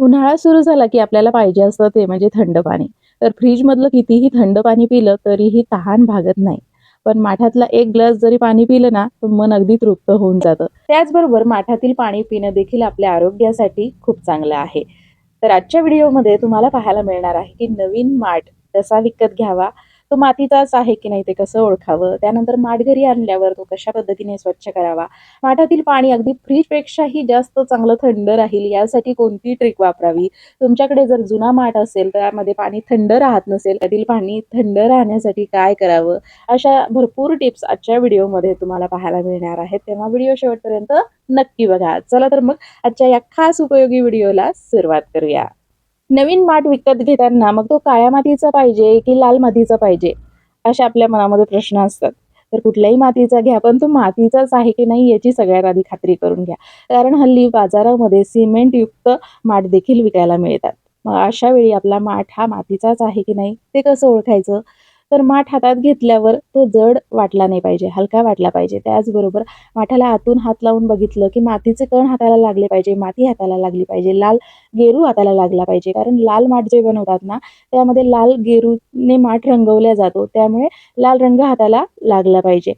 उन्हाळा सुरू झाला की आपल्याला पाहिजे असतं ते म्हणजे थंड पाणी. तर फ्रीजमधलं कितीही थंड पाणी पिलं तरीही तहान भागत नाही. पण माठातला एक ग्लास जरी पाणी पिलं ना तर मन अगदी तृप्त होऊन जातं. त्याचबरोबर माठातील पाणी पिणं देखील आपल्या आरोग्यासाठी खूप चांगलं आहे. तर आजच्या व्हिडिओमध्ये तुम्हाला पाहायला मिळणार आहे की नवीन माठ कसा विकत घ्यावा तो मातीचाच आहे की नाही ते कसं ओळखावं? त्यानंतर माठ घरी आणल्यावर तो कशा पद्धतीने स्वच्छ करावा? माठातील पाणी अगदी फ्रीजपेक्षाही जास्त चांगलं थंड राहील यासाठी कोणती ट्रिक वापरावी? तुमच्याकडे जर जुना माठ असेल त्यामध्ये पाणी थंड राहत नसेल त्यातील पाणी थंड राहण्यासाठी काय करावं? अशा भरपूर टिप्स आजच्या व्हिडिओमध्ये तुम्हाला पाहायला मिळणार आहेत. तेव्हा व्हिडिओ शेवटपर्यंत नक्की बघा. चला तर मग आजच्या या खास उपयोगी व्हिडिओला सुरुवात करूया. नवीन माठ विकत घेताना मग तो काळ्या मातीचा पाहिजे की लाल मातीचा पाहिजे? असे आपल्या मनामध्ये प्रश्न असतात. तर कुठल्याही मातीचा घ्या पण तो मातीचाच आहे की नाही याची सगळ्यात आधी खात्री करून घ्या. कारण हल्ली बाजारामध्ये सिमेंटयुक्त माठ देखील विकायला मिळतात. मग अशा वेळी आपला माठ हा मातीचाच आहे की नाही? ते कसं ओळखायचं? तर माठ हातात घेतल्यावर तो जड वाटला नाही पाहिजे हलका वाटला पाहिजे. त्याचबरोबर माठाला आतून हात लावून बघितलं की मातीचे कण हाताला लागले पाहिजे माती हाताला लागली पाहिजे लाल गेरू हाताला लागला पाहिजे. कारण लाल माठ जे बनवतात ना त्यामध्ये लाल गेरूने माठ रंगवल्या जातो त्यामुळे लाल रंग हाताला लागला पाहिजे.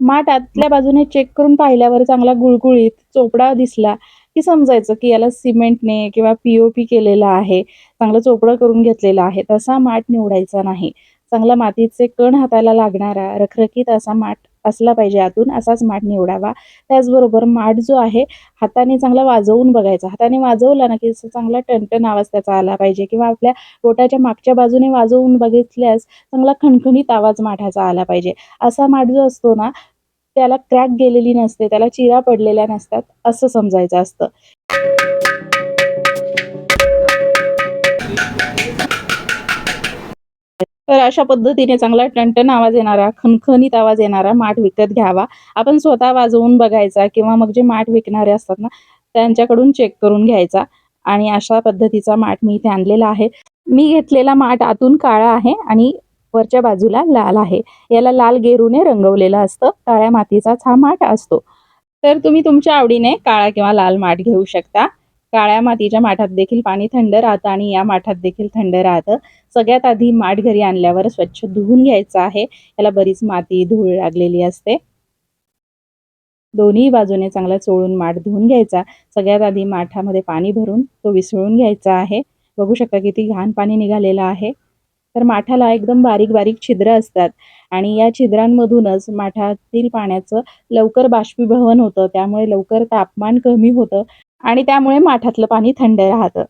माठ आतल्या बाजूने चेक करून पाहिल्यावर चांगला गुळगुळीत चोपडा दिसला की समजायचं की याला सिमेंटने किंवा पी ओ पी केलेला आहे चांगलं चोपडं करून घेतलेलं आहे तसा माठ निवडायचा नाही. चांगला मातीचे कण हाताला लागणारा रखरखीत असा माठ असला पाहिजे आतून असाच माठ निवडावा. त्याचबरोबर माठ जो आहे हाताने चांगला वाजवून बघायचा. हाताने वाजवला ना की चांगला टणटण आवाज त्याचा आला पाहिजे किंवा आपल्या बोटाच्या मागच्या बाजूने वाजवून बघितल्यास चांगला खणखणीत आवाज माठाचा आला पाहिजे. असा माठ जो असतो ना त्याला क्रॅक गेलेली नसते त्याला चिरा पडलेल्या नसतात असं समजायचं असतं. तर अशा पद्धतीने चांगला टणटण आवाज येणारा खणखणीत आवाज येणारा माठ विकत घ्यावा. आपण स्वतः वाजवून बघायचा किंवा मग जे माठ विकणारे असतात ना त्यांच्याकडून चेक करून घ्यायचा. आणि अशा पद्धतीचा माठ मी इथे आणलेला आहे. मी घेतलेला माठ आतून काळा आहे आणि वरच्या बाजूला लाल आहे. याला लाल गेरूने रंगवलेलं असतं. काळ्या मातीचाच हा माठ असतो. तर तुम्ही तुमच्या आवडीने काळा किंवा लाल माठ घेऊ शकता. काळ्या मातीच्या माठात देखील पाणी थंड राहतं आणि या माठात देखील थंड राहतं. सगळ्यात आधी माठ घरी आणल्यावर स्वच्छ धुवून घ्यायचं आहे. याला बरीच माती धूळ लागलेली असते. दोन्ही बाजूने चांगला चोळून माठ धुवून घ्यायचा. सगळ्यात आधी माठामध्ये पाणी भरून तो विसळून घ्यायचा आहे. बघू शकता किती घाण पाणी निघालेलं आहे. तर माठाला एकदम बारीक बारीक छिद्र असतात आणि या छिद्रांमधूनच माठातील पाण्याचं लवकर बाष्पीभवन होतं. त्यामुळे लवकर तापमान कमी होतं. आणि त्यामुळे माठातलं पाणी थंड राहतं.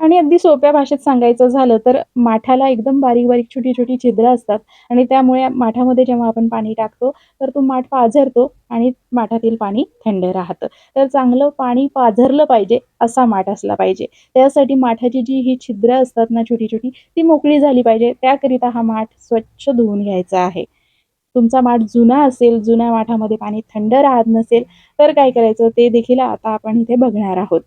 आणि अगदी सोप्या भाषेत सांगायचं झालं तर माठाला एकदम बारीक बारीक छोटी छोटी छिद्र असतात. आणि त्यामुळे माठामध्ये जेव्हा आपण पाणी टाकतो तर तो माठ पाझरतो आणि माठातील पाणी थंड राहतं. तर चांगलं पाणी पाझरलं पाहिजे असा माठ असला पाहिजे. त्यासाठी माठाची जी ही छिद्र असतात ना छोटी छोटी ती मोकळी झाली पाहिजे. त्याकरिता हा माठ स्वच्छ धुवून घ्यायचा आहे. तुमचा माठ जुना असेल जुन्या माठामध्ये पाणी थंड राहत नसेल तर काय करायचं? ते देखील आता आपण इथे बघणार आहोत.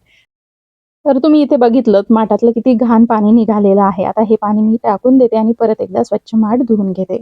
तर तुम्ही इथे बघितलं माठातलं किती घाण पाणी निघालेलं आहे. आता हे पाणी मी टाकून देते आणि परत एकदा स्वच्छ माठ धुवून घेते.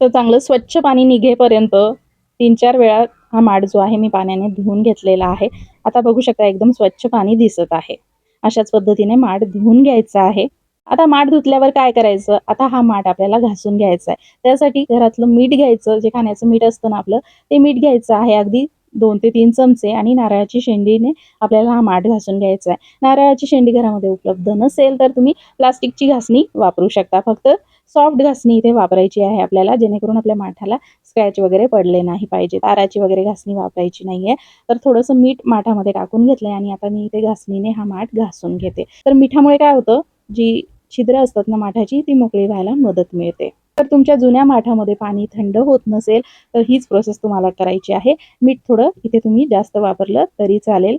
तर चांगलं स्वच्छ पाणी निघेपर्यंत तीन चार वेळा हा माठ जो आहे मी पाण्याने धुवून घेतलेला आहे. आता बघू शकता एकदम स्वच्छ पाणी दिसत आहे. अशाच पद्धतीने माठ धुवून घ्यायचा आहे. आता माठ धुतल्यावर काय करायचं? आता हा माठ आपल्याला घासून घ्यायचा आहे. त्यासाठी घरातलं मीठ घ्यायचं जे खाण्याचं मीठ असतं ना आपलं ते मीठ घ्यायचं आहे. अगदी दोन ते तीन चमचे आणि नारळाची शेंडीने आपल्याला हा माठ घासून घ्यायचा आहे. नारळाची शेंडी घरामध्ये उपलब्ध नसेल तर तुम्ही प्लास्टिकची घासणी वापरू शकता. फक्त सॉफ्ट घासणी इथे वापरायची आहे आपल्याला जेणेकरून आपल्या माठाला स्क्रॅच वगैरे पडले नाही पाहिजे ताराची वगैरे घासणी वापरायची नाहीये. तर थोडंसं मीठ माठामध्ये टाकून घेतलंय आणि आता मी इथे घासणीने हा माठ घासून घेते. तर मिठामुळे काय होतं? जी छिद्र असतात ना माठाची ती मोकळी व्हायला मदत मिळते. तर तुमच्या जुन्या माठामध्ये पाणी थंड होत नसेल तर हीच प्रोसेस तुम्हाला करायची आहे. मीठ थोडं इथे तुम्ही जास्त वापरलं तरी चालेल.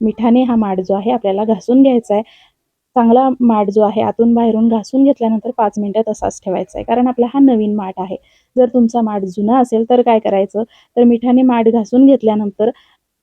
मिठाने हा माठ जो आहे आपल्याला घासून घ्यायचा आहे. चांगला माठ जो आहे आतून बाहेरून घासून घेतल्यानंतर पाच मिनटं तसाच ठेवायचा आहे. कारण आपला हा नवीन माठ आहे. जर तुमचा माठ जुना असेल तर काय करायचं? तर मिठाने माठ घासून घेतल्यानंतर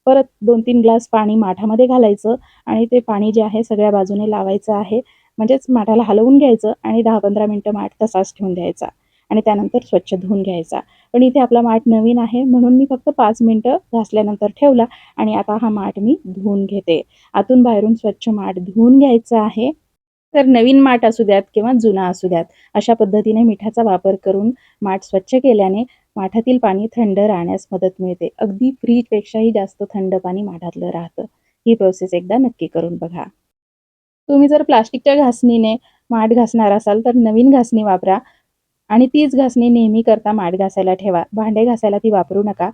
परत दोन तीन ग्लास पाणी माठामध्ये घालायचं आणि ते पाणी जे आहे सगळ्या बाजूने लावायचं आहे. म्हणजेच माठाला हलवून घ्यायचं आणि दहा पंधरा मिनटं माठ तसाच ठेवून द्यायचा. आणि त्यानंतर स्वच्छ धुवून घ्यायचा. पण इथे आपला माठ नवीन आहे म्हणून मी फक्त पाच मिनटं घासल्यानंतर ठेवला आणि आता हा माठ मी धुवून घेते. आतून बाहेरून स्वच्छ माठ धुवून घ्यायचा आहे. तर नवीन माठ असू द्यात किंवा जुना असू द्यात अशा पद्धतीने मिठाचा वापर करून माठ स्वच्छ केल्याने माठातील पाणी थंड राहण्यास मदत मिळते. अगदी फ्रीजपेक्षाही जास्त थंड पाणी माठातलं राहतं. ही प्रोसेस एकदा नक्की करून बघा. तुम्ही जर प्लास्टिकच्या घासणीने माठ घासणार असाल तर नवीन घासणी वापरा आणि तीच घासणी नेहमी करता माठ घासायला ठेवा. भांडे घासायला ती वापरू नका.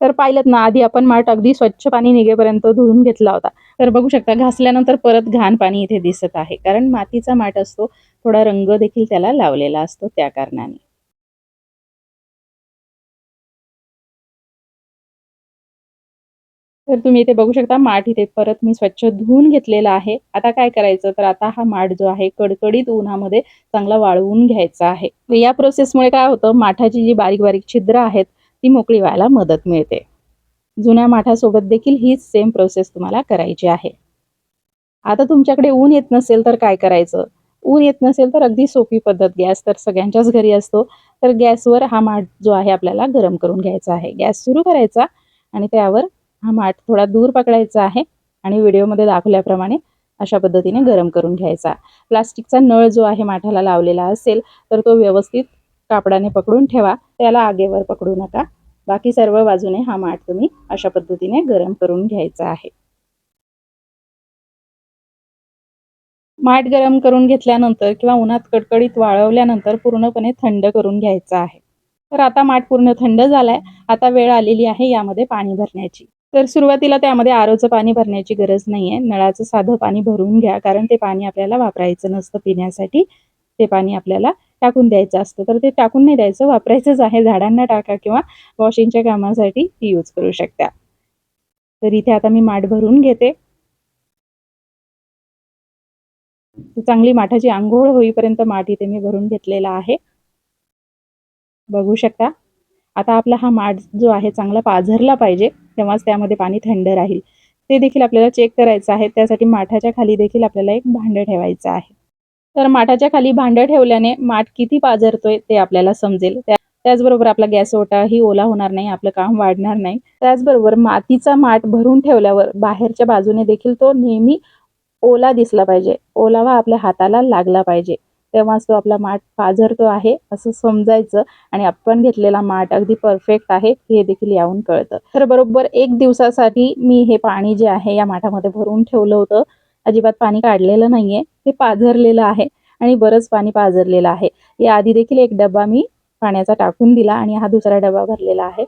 तर पाहिलं ना आधी आपण माठ अगदी स्वच्छ पाणी निघेपर्यंत धुवून घेतला होता. तर बघू शकता घासल्यानंतर परत घाण पाणी इथे दिसत आहे. कारण मातीचा माठ असतो थोडा रंग देखील त्याला लावलेला असतो त्या कारणाने. तर तुम्ही इथे बघू शकता माठ इथे परत मी स्वच्छ धुवून घेतलेला आहे. आता काय करायचं? तर आता हा माठ जो आहे कडकडीत उन्हामध्ये चांगला वाळवून घ्यायचा आहे. या प्रोसेसमुळे काय होतं? माठाची जी बारीक बारीक छिद्र आहेत ती मोकळी व्हायला मदत मिळते. जुन्या माठासोबत देखील हीच सेम प्रोसेस तुम्हाला करायची आहे. आता तुमच्याकडे ऊन येत नसेल तर काय करायचं? ऊन येत नसेल तर अगदी सोपी पद्धत गॅस तर सगळ्यांच्याच घरी असतो. तर गॅसवर हा माठ जो आहे आपल्याला गरम करून घ्यायचा आहे. गॅस सुरू करायचा आणि त्यावर हा माठ थोडा दूर पकडायचा आहे आणि व्हिडिओमध्ये दाखवल्याप्रमाणे अशा पद्धतीने गरम करून घ्यायचा. प्लास्टिकचा नळ जो आहे माठाला लावलेला असेल तर तो व्यवस्थित कापडाने पकडून ठेवा. त्याला आगेवर पकडू नका. बाकी सर्व बाजूने हा माठ तुम्ही अशा पद्धतीने गरम करून घ्यायचा आहे. माठ गरम करून घेतल्यानंतर किंवा उन्हात कडकडीत वाळवल्यानंतर पूर्णपणे थंड करून घ्यायचा आहे. तर आता माठ पूर्ण थंड झालाय. आता वेळ आलेली आहे यामध्ये पाणी भरण्याची. तर सुरुवातीला त्यामध्ये आरोचं पाणी भरण्याची गरज नाहीये. नळाचं साधं पाणी भरून घ्या कारण ते पाणी आपल्याला वापरायचं नसतं पिण्यासाठी. ते पाणी आपल्याला टाकून द्यायचं असतं. तर ते टाकून नाही द्यायचं वापरायचंच आहे. झाडांना टाका किंवा वॉशिंगच्या कामासाठी ती यूज करू शकता. तर इथे आता मी माठ भरून घेते. चांगली माठाची आंघोळ होईपर्यंत माठ इथे मी भरून घेतलेला आहे. बघू शकता. आता आपला हा माठ जो आहे चांगला पाझरला पाहिजे. तेव्हाच त्यामध्ये पाणी थंड राहील. ते देखील आपल्याला चेक करायचं आहे. त्यासाठी माठाच्या खाली देखील आपल्याला एक भांडं ठेवायचं आहे. तर माठाच्या खाली भांडं ठेवल्याने माठ किती पाझरतोय ते आपल्याला समजेल. त्याचबरोबर आपला गॅस ओटा ही ओला होणार नाही आपलं काम वाढणार नाही. त्याचबरोबर मातीचा माठ भरून ठेवल्यावर बाहेरच्या बाजूने देखील तो नेहमी ओला दिसला पाहिजे. ओलावा आपल्या हाताला लागला पाहिजे. तेव्हाच तो आपला माठ पाझरतो आहे असं समजायचं. आणि आपण घेतलेला माठ अगदी परफेक्ट आहे हे देखील यावून कळतं. तर बरोबर एक दिवसासाठी मी हे पाणी जे आहे या माठामध्ये भरून ठेवलं होतं. अजिबात पाणी काढलेलं नाहीये. ते पाझरलेलं आहे आणि बरंच पाणी पाझरलेलं आहे. या आधी देखील एक डबा मी पाण्याचा टाकून दिला आणि हा दुसरा डबा भरलेला आहे.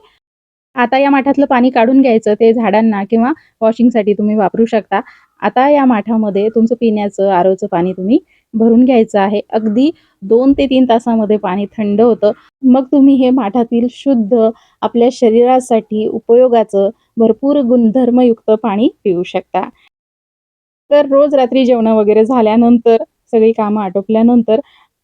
आता या माठातलं पाणी काढून घ्यायचं. ते झाडांना किंवा वॉशिंगसाठी तुम्ही वापरू शकता. आता या माठामध्ये तुमचं पिण्याचं आरोचं पाणी तुम्ही भरून घ्यायचं आहे. अगदी दोन ते तीन तासामध्ये पाणी थंड होतं. मग तुम्ही हे माठातील शुद्ध आपल्या शरीरासाठी उपयोगाचं भरपूर गुणधर्मयुक्त पाणी पिऊ शकता. तर रोज रात्री जेवण वगैरे झाल्यानंतर सगळी कामं आटोपल्यानंतर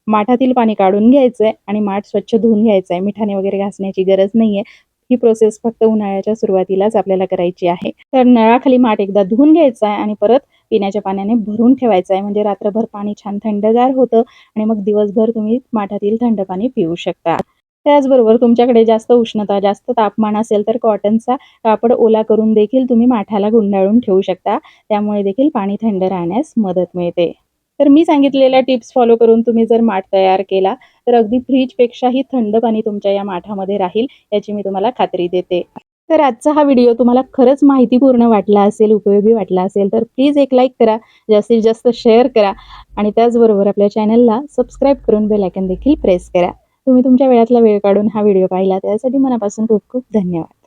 माठातील पाणी काढून घ्यायचंय आणि माठ स्वच्छ धुवून आहे मिठाने वगैरे घासण्याची गरज नाहीये. ही प्रोसेस फक्त उन्हाळ्याच्या सुरुवातीलाच आपल्याला करायची आहे. तर नळाखाली माठ एकदा धुवून घ्यायचा आहे आणि परत पिण्याच्या पाण्याने भरून ठेवायचं आहे म्हणजे रात्रभर पाणी छान थंडगार होतं आणि मग दिवसभर तुम्ही माठातील थंड पाणी पिऊ शकता. त्याचबरोबर तुमच्याकडे जास्त उष्णता जास्त तापमान असेल तर कॉटनचा कापड ओला करून देखील तुम्ही माठाला गुंडाळून ठेवू शकता. त्यामुळे देखील पाणी थंड राहण्यास मदत मिळते. तर मी सांगितलेल्या टिप्स फॉलो करून तुम्ही जर माठ तयार केला तर अगदी फ्रीजपेक्षाही थंड पाणी तुमच्या या माठामध्ये राहील याची मी तुम्हाला खात्री देते. तर आजचा हा व्हिडिओ तुम्हाला खरंच माहितीपूर्ण वाटला असेल उपयोगी वाटला असेल तर प्लीज एक लाईक करा जास्तीत जास्त शेअर करा आणि त्याचबरोबर आपल्या चॅनलला सबस्क्राईब करून बेलायकन देखील प्रेस करा. तुम्ही तुमच्या वेळातला वेळ काढून हा व्हिडिओ पाहिला त्यासाठी मनापासून खूप खूप धन्यवाद.